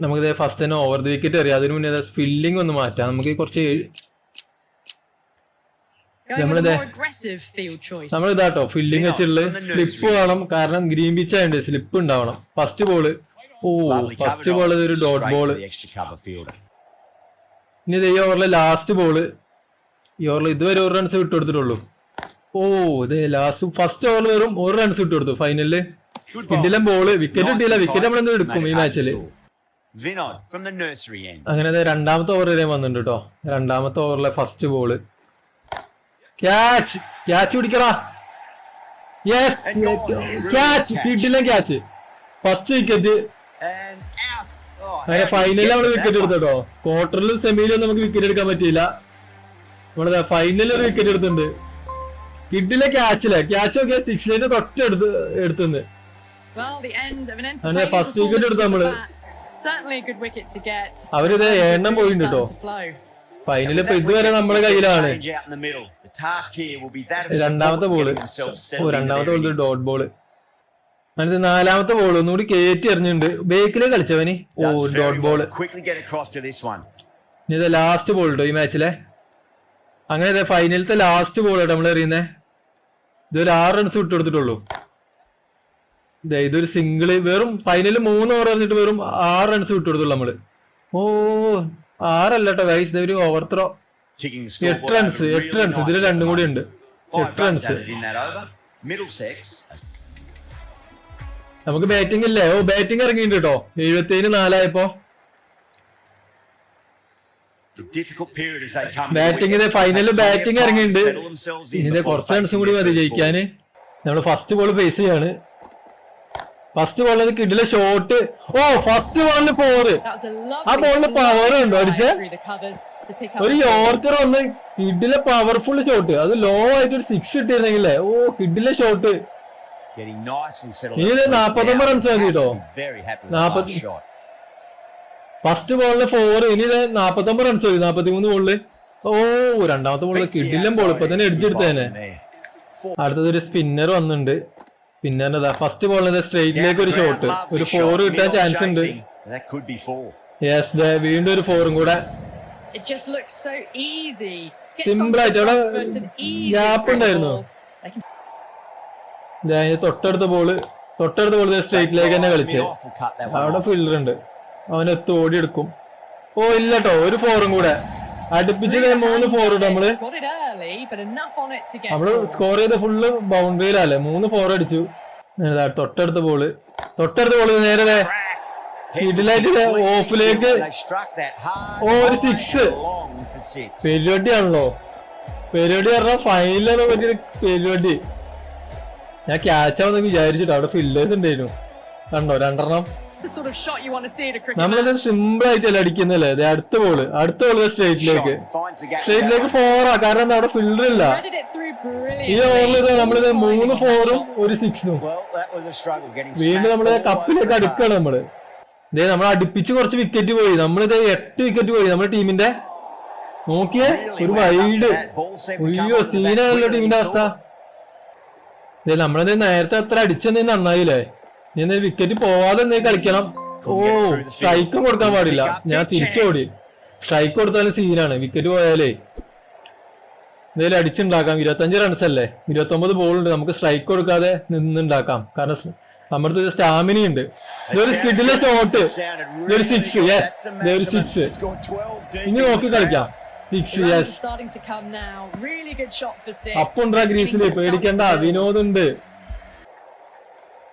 നമുക്കിത് ഫസ്റ്റ് തന്നെ ഓവർ ദി വിക്കറ്റ് എറിയാം അതിന് മുന്നേ ഫില്ലിംഗ് ഒന്ന് മാറ്റാം. നമുക്ക് കുറച്ച് നമ്മൾ ഇതാട്ടോ ഫില്ലിംഗ് വെച്ചിട്ടുള്ളത് സ്ലിപ്പ് വേണം. കാരണം ഗ്രീൻ പിച്ച് ആയതുകൊണ്ട് സ്ലിപ്പ് ഉണ്ടാവണം. ഫസ്റ്റ് ബോൾ ഓ ഫസ്റ്റ് ബോൾ ഒരു ഡോട്ട് ബോൾ ഇനി ഇത് ഈ ഓവറിലെ ലാസ്റ്റ് ബോൾ ഈ ഓവറിൽ ഇതുവരെ ഒരു റൺസ് വിട്ടു കൊടുത്തിട്ടുള്ളൂ. ഓ ഇത് ലാസ്റ്റ് ഫസ്റ്റ് ഓവറിൽ വെറും ഒരു റൺസ് വിട്ടു കൊടുത്തു. ഫൈനലിൽ കിട്ടില്ല ബോൾ വിക്കറ്റ് കിട്ടിയില്ല. വിക്കറ്റ് നമ്മൾ എന്ത് എടുക്കും ഈ മാച്ചിൽ. അങ്ങനെ ദേ രണ്ടാമത്തെ ഓവർ വരെ വന്നിട്ടുണ്ട് കേട്ടോ രണ്ടാമത്തെ ഓവറിലെ ഫസ്റ്റ് ബോൾ ക്യാച്ച് ക്യാച്ച് പിടിക്കടാ. യെസ് ക്യാച്ച് കിട്ടില്ല ക്യാച്ച് ഫസ്റ്റ് വിക്കറ്റ് അങ്ങനെ ഫൈനലിൽ നമ്മൾ വിക്കറ്റ് എടുത്തോ ക്വാർട്ടറിലും സെമിയിലും നമുക്ക് വിക്കറ്റ് എടുക്കാൻ പറ്റിയില്ല. നമ്മൾ ഫൈനലിൽ ഒരു വിക്കറ്റ് എടുത്തിട്ടുണ്ട്. കിഡിലെ ക്യാച്ചിലെ ക്യാച്ച് നോക്കിയ സിക്സ് തൊട്ടടുത്ത് തൊട്ട് എടുത്ത് an അങ്ങനെ ഫസ്റ്റ് വിക്കറ്റ് എടുത്തു നമ്മൾ. അവരിത് എണ്ണം പോയിട്ടോ പോയിട്ടുണ്ട് കേട്ടോ to ഫൈനൽ ഇപ്പൊ ഇതുവരെ നമ്മുടെ കയ്യിലാണ്. രണ്ടാമത്തെ ബോൾ ഓ രണ്ടാമത്തെ ബോൾ ഡോട്ട് ബോൾ മനസ്സിൽ നാലാമത്തെ ബോൾ ഒന്നുകൂടി കയറ്റി എറിഞ്ഞിട്ടുണ്ട്. ബേക്കിലെ കളിച്ചവന് ഓ ഡോട്ട് ബോൾ. ഇനി ലാസ്റ്റ് ബോൾ കേട്ടോ ഈ മാച്ചിലെ അങ്ങനെ ഫൈനലത്തെ ലാസ്റ്റ് ബോൾ കേട്ടോ നമ്മൾ എറിയുന്നേ. ഇതൊരു ആറ് റൺസ് വിട്ടു കൊടുത്തിട്ടുള്ളൂ. ഇതൊരു സിംഗിൾ വെറും ഫൈനലിൽ മൂന്ന് ഓവർ എറിഞ്ഞിട്ട് വെറും ആറ് റൺസ് വിട്ടു കൊടുത്തുള്ളൂ നമ്മൾ. ഓ ആറല്ല കേട്ടോ വൈസ് ഇതൊരു ഓവർ ത്രോ എട്ട് റൺസ് എട്ട് റൺസ് ഇതിൽ രണ്ടും കൂടി ഉണ്ട് എട്ട് റൺസ് നമുക്ക് ബാറ്റിംഗ് ഇല്ലേ? ഓ ബാറ്റിംഗ് ഇറങ്ങിയിട്ട് കേട്ടോ എഴുപത്തി ഏഴ് നാലായപ്പോ ബാറ്റിംഗിന്റെ ഫൈനലിൽ ബാറ്റിംഗ് ഇറങ്ങിയിട്ടുണ്ട്. ഇതിന്റെ കുറച്ച് റൺസും കൂടി മതി ജയിക്കാന്. നമ്മൾ ഫസ്റ്റ് ബോൾ ഫേസ് ചെയ്യാണ്. ഫസ്റ്റ് ബോളിൽ കിഡിലെ ഷോട്ട് ഓ ഫസ്റ്റ് ബോളിന് ഫോറ് a ആ ബോളിന് പവർ ഉണ്ട് അടിച്ചേ? ഒരു യോർക്കർ വന്ന് കിഡിലെ പവർഫുൾ ഷോട്ട് അത് ലോ ആയിട്ട് ഒരു സിക്സ് ഇട്ടിരുന്നെങ്കിലേ ഓ കിഡിലെ ഷോട്ട്. ഇത് crease 49 now. runs മതി കേട്ടോ. നാപ്പത്തി- ഫസ്റ്റ് ബോളിന് ഫോർ ഇനി ഇത് നാപ്പത്തൊമ്പത് റൺസ് മതി നാപ്പത്തി മൂന്ന് ബോളിൽ ഓ രണ്ടാമത്തെ ബോളിൽ Beats കിഡിലും ബോൾ ഇപ്പൊ തന്നെ എടുത്തെടുത്തേനെ. അടുത്തത് ഒരു സ്പിന്നർ വന്നിട്ടുണ്ട് പിന്നെ ഫസ്റ്റ് ബോൾ സ്ട്രെയിറ്റിലേക്ക് ഒരു ഷോട്ട് ഒരു ഫോർ കിട്ടാൻ ചാൻസ് ഉണ്ട്. യെസ് വീണ്ടും ഒരു ഫോറും കൂടെ. സിമ്പിൾ ആയിട്ട് ഗ്യാപ്പ് ഉണ്ടായിരുന്നു. തൊട്ടടുത്ത ബോൾ തൊട്ടടുത്ത ബോൾ സ്ട്രെയിറ്റിലേക്ക് തന്നെ കളിച്ച്. അവിടെ ഫീൽഡർ ഉണ്ട്. അവനെത്തു ഓടിയെടുക്കും. ഓ ഇല്ലട്ടോ ഒരു ഫോറും കൂടെ. അടുപ്പിച്ച് മൂന്ന് ഫോർ ഇടും നമ്മൾ. നമ്മൾ സ്കോർ ചെയ്ത ഫുള്ള് ബൗണ്ടറിയിലല്ലേ മൂന്ന് ഫോർ അടിച്ചു. തൊട്ടടുത്ത ബോൾ തൊട്ടടുത്ത ബോൾ നേരെ completely ഓഫിലേക്ക്. ഓ, ഒരു സിക്സ് പെരുവട്ടിയാണല്ലോ. പെരുവട്ടി പറഞ്ഞ ഫൈനലാണ് പറ്റിയ പരിപാടി ഞാൻ ക്യാച്ച് ആവുന്ന വിചാരിച്ചിട്ട് അവിടെ ഫില്ലേഴ്സ് ഉണ്ടായിരുന്നു. കണ്ടോ രണ്ടെണ്ണം. നമ്മളത് സിമ്പിൾ ആയിട്ടല്ല അടിക്കുന്നല്ലേ? അതെ അടുത്ത ബോൾ അടുത്ത ബോൾ സ്ട്രേറ്റിലേക്ക് സ്ട്രേറ്റിലേക്ക് ഫോറാ കാരണം അവിടെ ഫിൽഡർ ഇല്ല. ഈ ഓവറിൽ നമ്മളിത് മൂന്ന് ഫോറും ഒരു സിക്സും വീണ്ടും നമ്മൾ കപ്പിലേക്ക് അടുക്കണം നമ്മൾ. ഇതേ നമ്മൾ അടുപ്പിച്ച് കുറച്ച് വിക്കറ്റ് പോയി. നമ്മളിത് എട്ട് വിക്കറ്റ് പോയി. നമ്മുടെ ടീമിന്റെ നോക്കിയേ ഒരു വൈഡ് അയ്യോ സീനല്ലോ ടീമിന്റെ അവസ്ഥ. നമ്മളത് നേരത്തെ എത്ര അടിച്ചെന്ന് നന്നായില്ലേ? ഞാൻ വിക്കറ്റ് പോവാതെ നീ കളിക്കണം? ഓ സ്ട്രൈക്കും കൊടുക്കാൻ പാടില്ല. ഞാൻ തിരിച്ചോടി. സ്ട്രൈക്ക് കൊടുത്താലും സീനാണ് വിക്കറ്റ് പോയാലേ. എന്തായാലും അടിച്ചുണ്ടാക്കാം. ഇരുപത്തഞ്ച് റൺസ് അല്ലേ? ഇരുപത്തൊമ്പത് ബോൾ ഉണ്ട്. നമുക്ക് സ്ട്രൈക്ക് കൊടുക്കാതെ നിന്നുണ്ടാക്കാം. കാരണം നമ്മുടെ അടുത്ത് സ്റ്റാമിന ഉണ്ട്. ഇതൊരു സ്കിഡിലെ ഷോട്ട് ഇതൊരു സിക്സ്. യെസ് ഇതൊരു. Six It's got 12 deep. ഇനി നോക്കി കളിക്കാം. Six yes. അപ്പുണ്ടാ ഗ്രീസിൽ പേടിക്കണ്ട. To വിനോദ് ഉണ്ട്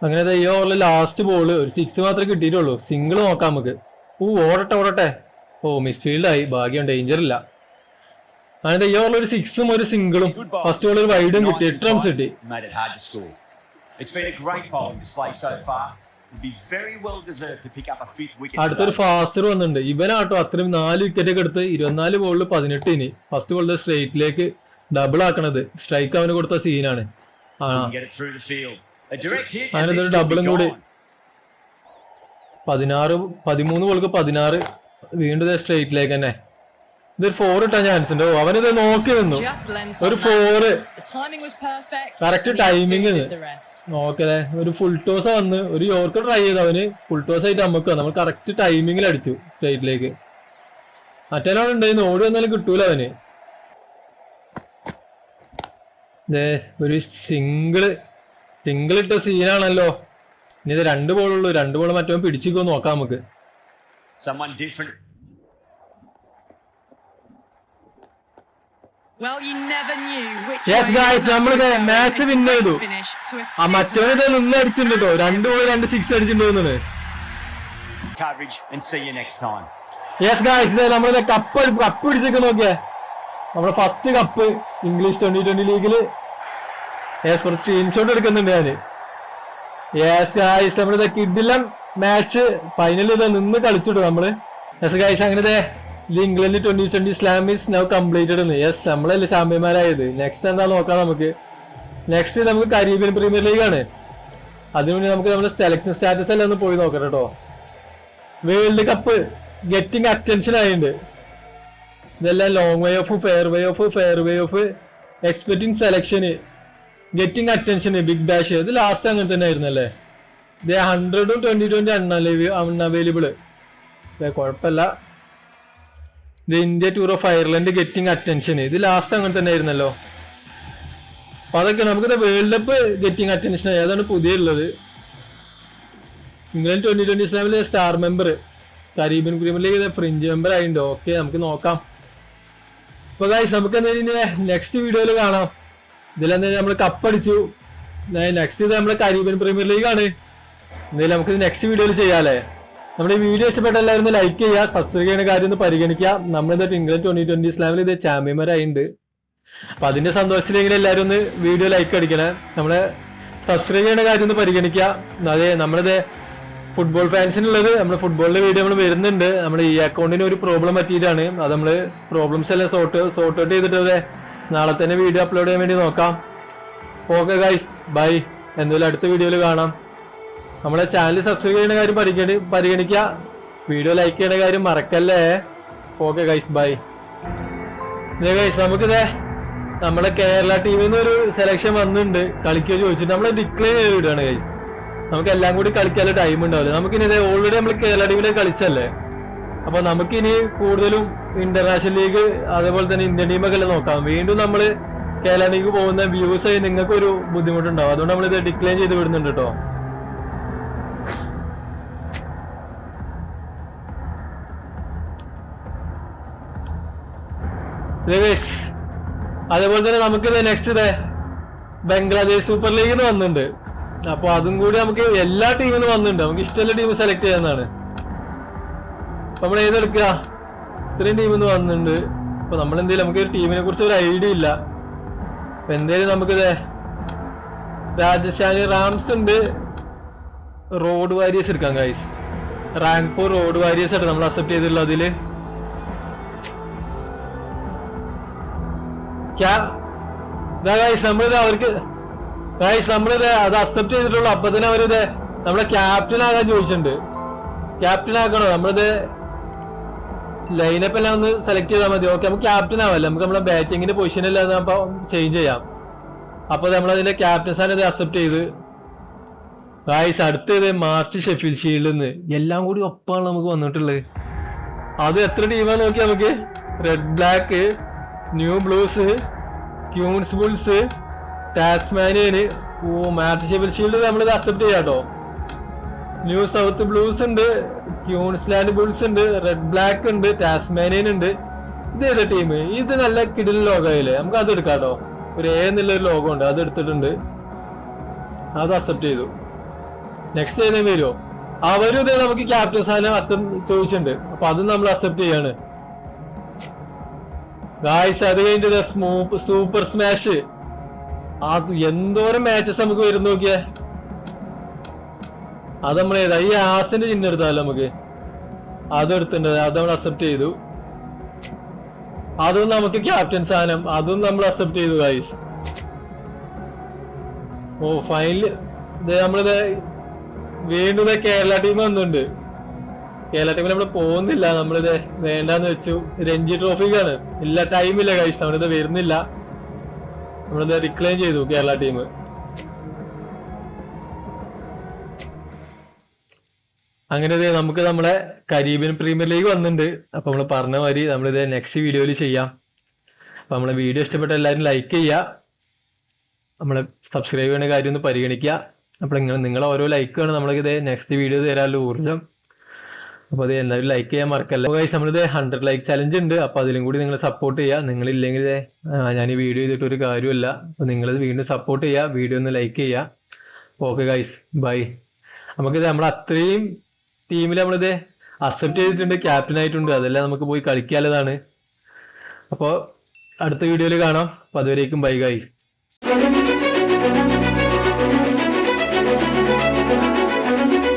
അങ്ങനെ ഈ ഓവറിൽ ലാസ്റ്റ് ബോൾ ഒരു സിക്സ് മാത്രമേ കിട്ടിയിട്ടുള്ളൂ. സിംഗിൾ നോക്കാം നമുക്ക്. ഓ ഓടട്ടെ ഓടട്ടെ. ഓ മിസ് ഫീൽഡായി ഭാഗ്യം ഡേഞ്ചർ ഇല്ല. അങ്ങനെ ഈ ഓവറിൽ ഒരു സിക്സും ഒരു സിംഗിളും ഫസ്റ്റ് ബോൾ ഒരു വൈഡും കിട്ടി. എട്ട് റൺസ്. കിട്ടി. അടുത്തൊരു ഫാസ്റ്റർ വന്നിട്ടുണ്ട്. ഇവനാട്ടോ അത്രയും നാല് വിക്കറ്റ് ഒക്കെ എടുത്ത് ഇരുപത്തിനാല് ബോളിൽ പതിനെട്ട് ഇനി ഫസ്റ്റ് ബോളിൽ സ്ട്രേറ്റിലേക്ക് ഡബിൾ ആക്കണത്. സ്ട്രൈക്ക് അവന് കൊടുത്ത സീനാണ് ആ. Be ഡബിളും കൂടി. പതിനാറ് പതിമൂന്ന് ബോൾക്ക് പതിനാറ് വീണ്ടും സ്ട്രേറ്റിലേക്ക് തന്നെ. ഇതൊരു ഫോർ ഇട്ടാ ചാൻസ് ഉണ്ട്. അവനിത് നോക്കി നിന്നു. ഒരു ഫോറ് കറക്റ്റ് ടൈമിങ്. നോക്കല്ലേ ഒരു ഫുൾ ടോസ് വന്ന്. ഒരു യോർക്ക് ട്രൈ ചെയ്ത് അവന്. ഫുൾ ടോസ് ആയിട്ട് നമുക്ക് നമ്മൾ കറക്റ്റ് ടൈമിങ്ങിൽ അടിച്ചു സ്ട്രേറ്റിലേക്ക് മറ്റേനോട് ഉണ്ടായിരുന്നു ഓടി വന്നാലും കിട്ടൂല അവന്. ദേ ഒരു സിംഗിൾ സിംഗിൾ ഇട്ട സീനാണല്ലോ. ഇനി ഇത് രണ്ട് ബോളുള്ളൂ. രണ്ട് ബോൾ മറ്റോ പിടിച്ചിക്കോ നോക്കാം നമുക്ക്. Someone different. Well, you never knew which Yes, way guys, this match നമ്മളിത് win great ചെയ്തു. ആ മറ്റവനിത് നിന്ന് അടിച്ചിട്ടുണ്ട്? രണ്ട് ബോൾ രണ്ട് സിക്സ് അടിച്ചിട്ടുണ്ട് തോന്നുന്നു Coverage and see you next time. Yes guys നമ്മളിത് കപ്പ് കപ്പ് പിടിച്ചൊക്കെ നോക്കിയേ. നമ്മുടെ first cup English twenty twenty ലീഗിൽ യെസ് കുറച്ച് സ്ക്രീൻഷോട്ട് എടുക്കുന്നുണ്ട് ഞാൻ. യെസ് ഗായ്സ് നമ്മളിത് കിഡിലം മാച്ച് ഫൈനലിൽ ഇത് നിന്ന് കളിച്ചിട്ടു നമ്മൾ. യെസ് ഗായ്സ് അങ്ങനെ ഇത് England twenty twenty slam is now completed എന്ന്. യെസ് നമ്മളല്ലേ ചാമ്പ്യന്മാരായത്. നെക്സ്റ്റ് എന്താ നോക്കാം നമുക്ക്. നെക്സ്റ്റ് നമുക്ക് കരീബിയൻ പ്രീമിയർ ലീഗ് ആണ്. അതിനു അതിനുവേണ്ടി നമുക്ക് നമ്മുടെ സെലക്ഷൻ സ്റ്റാറ്റസ് എല്ലാം ഒന്ന് പോയി നോക്കണം കേട്ടോ വേൾഡ് കപ്പ് ഗെറ്റിംഗ് അറ്റൻഷൻ ആയിട്ടുണ്ട് ഇതെല്ലാം long way off fair way off fair way off expecting സെലക്ഷന് ഗെറ്റിംഗ് അറ്റൻഷൻ ബിഗ് ബാഷ് ഇത് ലാസ്റ്റ് അങ്ങനെ തന്നെ ആയിരുന്നല്ലേ? ഇത് ഹൺഡ്രഡും ട്വന്റി ട്വന്റി അൺഅവൈലബിൾ കുഴപ്പമില്ല. ഇത് India tour of Ireland getting attention ഇത് ലാസ്റ്റ് അങ്ങനെ തന്നെ ആയിരുന്നല്ലോ. അപ്പൊ അതൊക്കെ നമുക്ക് വേൾഡ് കപ്പ് ഗെറ്റിംഗ് അറ്റൻഷൻ ഏതാണ് പുതിയ ഉള്ളത് ഇംഗ്ലണ്ട് ട്വന്റി ട്വന്റി ഇസ്ലാമിലെ star member Caribbean Premier League fringe member ആയിട്ടുണ്ട്. ഓക്കെ നമുക്ക് നോക്കാം. അപ്പൊ നമുക്ക് എന്തായാലും നെക്സ്റ്റ് വീഡിയോയിൽ കാണാം. ഇതിലെന്തായാലും നമ്മൾ കപ്പടിച്ചു നെക്സ്റ്റ് ഇത് നമ്മളെ കരീബിയൻ പ്രീമിയർ ലീഗ് ആണ്. എന്തായാലും നമുക്ക് നെക്സ്റ്റ് വീഡിയോയിൽ ചെയ്യാല്ലേ? നമ്മുടെ ഈ വീഡിയോ ഇഷ്ടപ്പെട്ട എല്ലാവരും ലൈക്ക് ചെയ്യുക സബ്സ്ക്രൈബ് ചെയ്യുന്ന കാര്യം ഒന്ന് പരിഗണിക്കുക. നമ്മളിത് ഇംഗ്ലണ്ട് ട്വന്റി ട്വന്റി ഇസ്ലാമിൽ ഇത് ചാമ്പ്യന്മാരായിട്ടുണ്ട് അപ്പൊ അതിന്റെ സന്തോഷത്തിലെങ്കിലും എല്ലാവരും ഒന്ന് വീഡിയോ ലൈക്ക് അടിക്കണേ. നമ്മളെ സബ്സ്ക്രൈബ് ചെയ്യുന്ന കാര്യം ഒന്ന് പരിഗണിക്കുക. അതെ നമ്മളിത് ഫുട്ബോൾ ഫാൻസിനുള്ളത് നമ്മുടെ ഫുട്ബോളിന്റെ വീഡിയോ നമ്മൾ വരുന്നുണ്ട്. നമ്മുടെ ഈ അക്കൗണ്ടിന് ഒരു പ്രോബ്ലം പറ്റിയിട്ടാണ്. അത് നമ്മൾ പ്രോബ്ലംസ് എല്ലാം സോർട്ട് സോർട്ട് ഔട്ട് ചെയ്തിട്ട് നാളെ തന്നെ വീഡിയോ അപ്ലോഡ് ചെയ്യാൻ വേണ്ടി നോക്കാം. ഓക്കെ ഗൈസ് ബൈ എന്തായാലും അടുത്ത വീഡിയോയിൽ കാണാം. നമ്മളെ ചാനൽ സബ്സ്ക്രൈബ് ചെയ്യുന്ന കാര്യം പരിഗണി പരിഗണിക്കുക. വീഡിയോ ലൈക്ക് ചെയ്യുന്ന കാര്യം മറക്കല്ലേ? ഓക്കെ ഗൈസ് ബൈ ഗൈസ് നമുക്കിതേ നമ്മുടെ കേരള ടീമിൽ നിന്ന് ഒരു സെലക്ഷൻ വന്നിട്ടുണ്ട്. കളിക്കുക ചോദിച്ചിട്ട് നമ്മളെ ഡിക്ലെയിൻ ചെയ്ത് വിടുകയാണ് ഗൈസ് നമുക്ക് എല്ലാം കൂടി കളിക്കാനുള്ള ടൈം ഉണ്ടാവില്ല? നമുക്കിനി ഇതേ ഓൾറെഡി നമ്മൾ കേരള ടീമിൽ കളിച്ചല്ലേ? അപ്പൊ നമുക്കിനി കൂടുതലും ഇന്റർനാഷണൽ ലീഗ് അതേപോലെ തന്നെ ഇന്ത്യൻ ടീമൊക്കെ നോക്കാം. വീണ്ടും നമ്മൾ കേരള ലീഗ് പോകുന്ന വ്യൂസ് ആയി നിങ്ങൾക്ക് ഒരു ബുദ്ധിമുട്ടുണ്ടാവും. അതുകൊണ്ട് നമ്മൾ ഇത് ഡിക്ലൈൻ ചെയ്ത് വിടുന്നുണ്ട് കേട്ടോ ഗൈസ് അതേപോലെ തന്നെ നമുക്ക് നെക്സ്റ്റ് ഇതേ ബംഗ്ലാദേശ് സൂപ്പർ ലീഗിൽ നിന്ന് വന്നിട്ടുണ്ട് അപ്പൊ അതും കൂടി നമുക്ക് എല്ലാ ടീമിൽ നിന്ന് വന്നിട്ടുണ്ട് നമുക്ക് ഇഷ്ടമുള്ള ടീം സെലക്ട് ചെയ്യാന്നാണ് നമ്മൾ ഏതെടുക്കുക ഇത്രയും ടീം നിന്ന് വന്നിട്ടുണ്ട്. അപ്പൊ നമ്മൾ എന്തെങ്കിലും നമുക്ക് ടീമിനെ കുറിച്ച് ഒരു ഐഡിയ ഇല്ല. അപ്പൊ എന്തേലും നമുക്കിത് രാജസ്ഥാനി റാംസ് ഉണ്ട്. റോഡ് വാരിയേഴ്സ് എടുക്കാം ഗൈസ് റാങ്പൂർ റോഡ് വാരിയേഴ്സ് ആണ് നമ്മൾ അക്സെപ്റ്റ് ചെയ്തിട്ടുള്ളത് അതിൽ. അവർക്ക് ഗൈസ് നമ്മളിത് അത് അക്സെപ്റ്റ് ചെയ്തിട്ടുള്ളൂ. അപ്പൊ തന്നെ അവരിത് നമ്മളെ ക്യാപ്റ്റൻ ആകാൻ ചോദിച്ചിട്ടുണ്ട്. ക്യാപ്റ്റൻ ആക്കണോ? നമ്മളിത് ലൈനപ്പ് എല്ലാം ഒന്ന് സെലക്ട് ചെയ്താൽ മതി. ഓക്കെ നമുക്ക് ക്യാപ്റ്റൻ ആവല്ലേ നമുക്ക് നമ്മുടെ ബാറ്റിങ്ങിന്റെ പൊസിഷൻ എല്ലാം അപ്പൊ ചേഞ്ച് ചെയ്യാം. അപ്പൊ നമ്മളതിന്റെ ക്യാപ്റ്റൻ സ്ഥാനം അക്സെപ്റ്റ് ചെയ്ത്. ഗായ്സ് അടുത്തത് മാർച്ച് ഷെഫീൽ ഷീൽഡിൽ എല്ലാം കൂടി ഒപ്പാണ് നമുക്ക് വന്നിട്ടുള്ളത്. അത് എത്ര ടീമാണ് നോക്കി നമുക്ക്? Red Black New Blues Queens Bulls Tasmanian ഓ മാർച്ച് ഷെഫീൽ ഷീൽഡ് നമ്മളിത് അക്സെപ്റ്റ് ചെയ്യാം കേട്ടോ ന്യൂ സൗത്ത് ബ്ലൂസ് ഉണ്ട് ക്യൂൺസ്ലാൻഡ് ബുൾസ് ഉണ്ട് റെഡ് ബ്ലാക്ക് ഉണ്ട് ടാസ്മാനിയൻ ഉണ്ട്. ഇത് ഏതാ ടീം ഇത് നല്ല കിടിൽ ലോകമായില്ലേ? നമുക്ക് അത് എടുക്കാം കേട്ടോ ഒരു എ എന്നുള്ള ഒരു ലോഗോ ഉണ്ട് അത് എടുത്തിട്ടുണ്ട്. അത് അക്സെപ്റ്റ് ചെയ്തു. നെക്സ്റ്റ് ഏതെങ്കിലും വരുമോ അവരും ഇതേ നമുക്ക് ക്യാപ്റ്റൻ സ്ഥാനം അർത്ഥം ചോദിച്ചിട്ടുണ്ട്. അപ്പൊ അതും നമ്മൾ അക്സെപ്റ്റ് ചെയ്യാണ്. ഗായ്സ് അത് കഴിഞ്ഞിട്ട് സൂപ്പർ സ്മാഷ് ആ എന്തോരം മാച്ചസ് നമുക്ക് വരും നോക്കിയേ? അത് നമ്മൾ ഏതാ? ഈ ആസിന്റെ ചിഹ്നം എടുത്താലോ നമുക്ക്? അതും എടുത്തിട്ടുണ്ട്. അത് നമ്മൾ അക്സെപ്റ്റ് ചെയ്തു. അതും നമുക്ക് ക്യാപ്റ്റൻ സാധനം. അതും നമ്മൾ അക്സെപ്റ്റ് ചെയ്തു ഗൈസ് ഓ ഫൈനൽ നമ്മളിത് വീണ്ടും കേരള ടീം വന്നിട്ടുണ്ട്. കേരള ടീമിൽ നമ്മൾ പോകുന്നില്ല. നമ്മളിത് വേണ്ടാന്ന് വെച്ചു. രഞ്ജി ട്രോഫിക്കാണ് ഇല്ല ടൈമില്ല ഗൈസ് നമ്മളിത് വരുന്നില്ല. നമ്മളിത് റിക്ലെയിം ചെയ്തു കേരള ടീം അങ്ങനെ ദേ നമുക്ക് നമ്മളെ കരീബിയൻ പ്രീമിയർ ലീഗ് വന്നിട്ടുണ്ട് അപ്പൊ നമ്മൾ പറഞ്ഞ മാതിരി നമ്മളിത് നെക്സ്റ്റ് വീഡിയോയിൽ ചെയ്യാം. അപ്പൊ നമ്മളെ വീഡിയോ ഇഷ്ടപ്പെട്ട എല്ലാവരും ലൈക്ക് ചെയ്യുക നമ്മളെ സബ്സ്ക്രൈബ് ചെയ്യുന്ന കാര്യം ഒന്ന് പരിഗണിക്കുക. അപ്പോൾ നിങ്ങൾ നിങ്ങളെ ഓരോ നമ്മൾക്ക് നെക്സ്റ്റ് വീഡിയോ തരാനുള്ള ഊർജം അപ്പോൾ അത് എല്ലാവരും ലൈക്ക് ചെയ്യാൻ മറക്കല്ല. ഗൈസ് നമ്മളിത് ഹൺഡ്രഡ് ലൈക്ക് ചലഞ്ച് ഉണ്ട്. അപ്പോൾ അതിലും കൂടി നിങ്ങൾ സപ്പോർട്ട് ചെയ്യുക നിങ്ങളില്ലെങ്കിൽ ഞാൻ ഈ വീഡിയോ ചെയ്തിട്ട് ഒരു കാര്യമില്ല അപ്പോൾ നിങ്ങളിത് വീണ്ടും സപ്പോർട്ട് ചെയ്യുക വീഡിയോ ഒന്ന് ലൈക്ക് ചെയ്യുക ഓക്കെ ഗൈസ് ബൈ നമുക്കിത് നമ്മൾ അത്രയും ടീമിൽ നമ്മളിത് അക്സെപ്റ്റ് ചെയ്തിട്ടുണ്ട് ക്യാപ്റ്റൻ ആയിട്ടുണ്ട്. അതെല്ലാം നമുക്ക് പോയി കളിക്കാനുള്ളതാണ്. അപ്പോൾ അടുത്ത വീഡിയോയിൽ കാണാം. അപ്പോൾ അതുവരേക്കും ബൈ ഗൈസ്